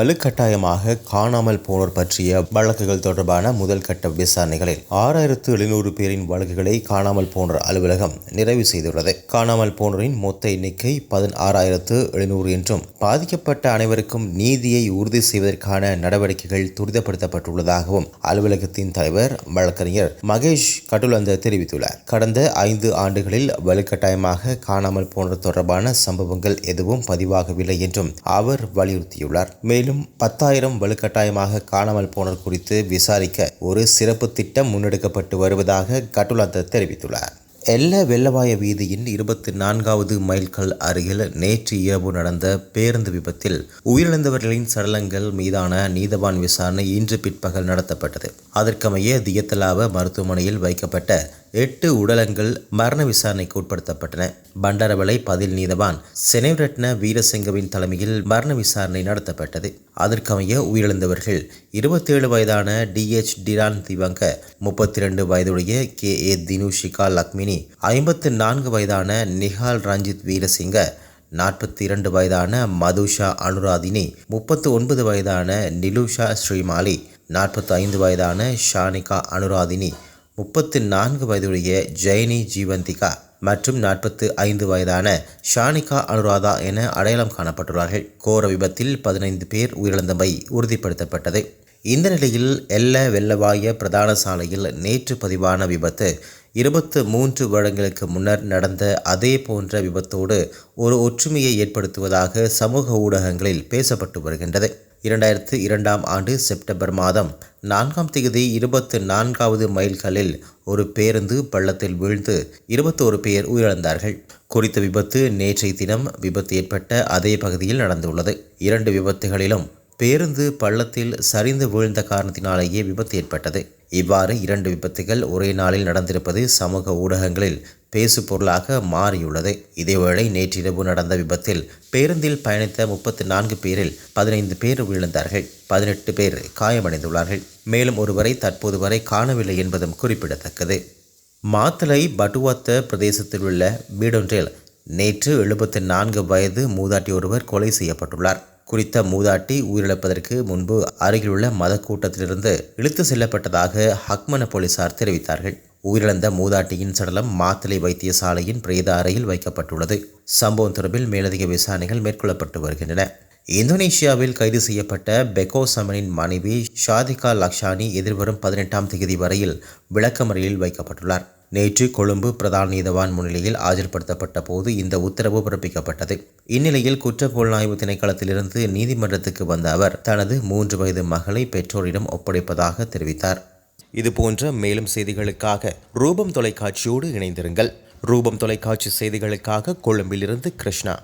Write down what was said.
வலுக்கட்டாயமாக காணாமல் போனோர் பற்றிய வழக்குகள் தொடர்பான முதல் கட்ட விசாரணைகளில் ஆறாயிரத்து எழுநூறு பேரின் வழக்குகளை காணாமல் போனோர் அலுவலகம் நிறைவு செய்துள்ளது. காணாமல் போனோரின் மொத்த எண்ணிக்கை பதினாறாயிரத்து எழுநூறு என்றும் பாதிக்கப்பட்ட அனைவருக்கும் நீதியை உறுதி செய்வதற்கான நடவடிக்கைகள் துரிதப்படுத்தப்பட்டுள்ளதாகவும் அலுவலகத்தின் தலைவர் வழக்கறிஞர் மகேஷ் கட்டுலந்த தெரிவித்துள்ளார். கடந்த ஐந்து ஆண்டுகளில் வலுக்கட்டாயமாக காணாமல் போனோர் தொடர்பான சம்பவங்கள் எதுவும் பதிவாகவில்லை என்றும் அவர் வலியுறுத்தியுள்ளார். மேலும் பத்தாயிரம் வலுக்கட்டாயமாக காணாமல் போனோர் குறித்து விசாரிக்க ஒரு சிறப்பு திட்டம் முன்னெடுக்கப்பட்டு வருவதாக கட்டுலந்த தெரிவித்துள்ளார். எல்ல வெள்ளவாய வீதியின் இருபத்தி நான்காவது மைல்கல் அருகில் நேற்று இரவு நடந்த பேருந்து விபத்தில் உயிரிழந்தவர்களின் சடலங்கள் மீதான நீதவான் விசாரணை இன்று பிற்பகல் நடத்தப்பட்டது. அதற்கமைய தியத்தலாவ மருத்துவமனையில் வைக்கப்பட்ட எட்டு உடலங்கள் மரண விசாரணைக்கு உட்படுத்தப்பட்டன. பண்டாரவளை பதில் நீதவான் செனவ்ரட்ன வீரசிங்கவின் தலைமையில் மரண விசாரணை நடத்தப்பட்டது. அதற்கமைய உயிரிழந்தவர்கள். இருபத்தேழு வயதான டிஎச் டிரான் திவங்க முப்பத்தி ரெண்டு வயதுடைய கே. ஏ. தினுஷிகா லக்மினி ஐம்பத்து நான்கு வயதான நிஹால் ரஞ்சித் வீரசிங்க நாற்பத்தி இரண்டு வயதான மதுஷா அனுராதினி முப்பத்து ஒன்பது வயதான நிலுஷா ஸ்ரீமாலி நாற்பத்தி ஐந்து வயதான ஷானிகா அனுராதினி முப்பத்து நான்கு வயதுடைய ஜெயனி ஜீவந்திகா மற்றும் நாற்பத்து ஐந்து வயதான ஷானிகா அனுராதா என அடையாளம் காணப்பட்டுள்ளார்கள். கோர விபத்தில் பதினைந்து பேர் உயிரிழந்தமை உறுதிப்படுத்தப்பட்டது. இந்த நிலையில் எல்ல வெள்ளவாய பிரதான சாலையில் நேற்று பதிவான விபத்து இருபத்து மூன்று வருடங்களுக்கு முன்னர் நடந்த அதே போன்ற விபத்தோடு ஒரு ஒற்றுமையை ஏற்படுத்துவதாக சமூக ஊடகங்களில் பேசப்பட்டு வருகின்றது. இரண்டாயிரத்து இரண்டாம் ஆண்டு செப்டம்பர் மாதம் நான்காம் தேதி இருபத்து நான்காவது மைல்களில் ஒரு பேருந்து பள்ளத்தில் வீழ்ந்து இருபத்தோரு பேர் உயிரிழந்தார்கள். குறித்த விபத்து நேற்றைய தினம் விபத்து ஏற்பட்ட அதே பகுதியில் நடந்துள்ளது. இரண்டு விபத்துகளிலும் பேருந்து பள்ளத்தில் சரிந்து வீழ்ந்த காரணத்தினாலேயே விபத்து ஏற்பட்டது. இவ்வாறு இரண்டு விபத்துகள் ஒரே நாளில் நடந்திருப்பது சமூக ஊடகங்களில் பேசு பொருளாக மாறியுள்ளது. இதேவேளை நேற்றிரவு நடந்த விபத்தில் பேருந்தில் பயணித்த முப்பத்தி நான்கு பேரில் பதினைந்து பேர் உயிரிழந்தார்கள். பதினெட்டு பேர் காயமடைந்துள்ளார்கள். மேலும் ஒருவரை தற்போது வரை காணவில்லை என்பதும் குறிப்பிடத்தக்கது. மாத்தலை பட்டுவத்த பிரதேசத்தில் உள்ள வீடொன்றில் நேற்று எழுபத்தி நான்கு வயது மூதாட்டி ஒருவர் கொலை செய்யப்பட்டுள்ளார். குறித்த மூதாட்டி உயிரிழப்பதற்கு முன்பு அருகிலுள்ள மத கூட்டத்திலிருந்து இழுத்து செல்லப்பட்டதாக ஹக்மன போலீசார் தெரிவித்தார்கள். உயிரிழந்த மூதாட்டியின் சடலம் மாத்தளை வைத்தியசாலையின் பிரேத அறையில் வைக்கப்பட்டுள்ளது. சம்பவம் தொடர்பில் மேலதிக விசாரணைகள் மேற்கொள்ளப்பட்டு வருகின்றன. இந்தோனேஷியாவில் கைது செய்யப்பட்ட பெக்கோ சமனின் மனைவி ஷாதிகா லக்ஷானி எதிர்வரும் பதினெட்டாம் தேதி வரையில் விளக்கமறையில் வைக்கப்பட்டுள்ளார். நேற்று கொழும்பு பிரதான நீதவான் முன்னிலையில் ஆஜர்படுத்தப்பட்ட போது இந்த உத்தரவு பிறப்பிக்கப்பட்டது. இந்நிலையில் குற்றப்புலனாய்வு திணைக்களத்திலிருந்து நீதிமன்றத்துக்கு வந்த அவர் தனது மூன்று வயது மகளை பெற்றோரிடம் ஒப்படைப்பதாக தெரிவித்தார். இதுபோன்ற மேலும் செய்திகளுக்காக ரூபம் தொலைக்காட்சியோடு இணைந்திருங்கள். ரூபம் தொலைக்காட்சி செய்திகளுக்காக கொழும்பிலிருந்து கிருஷ்ணா.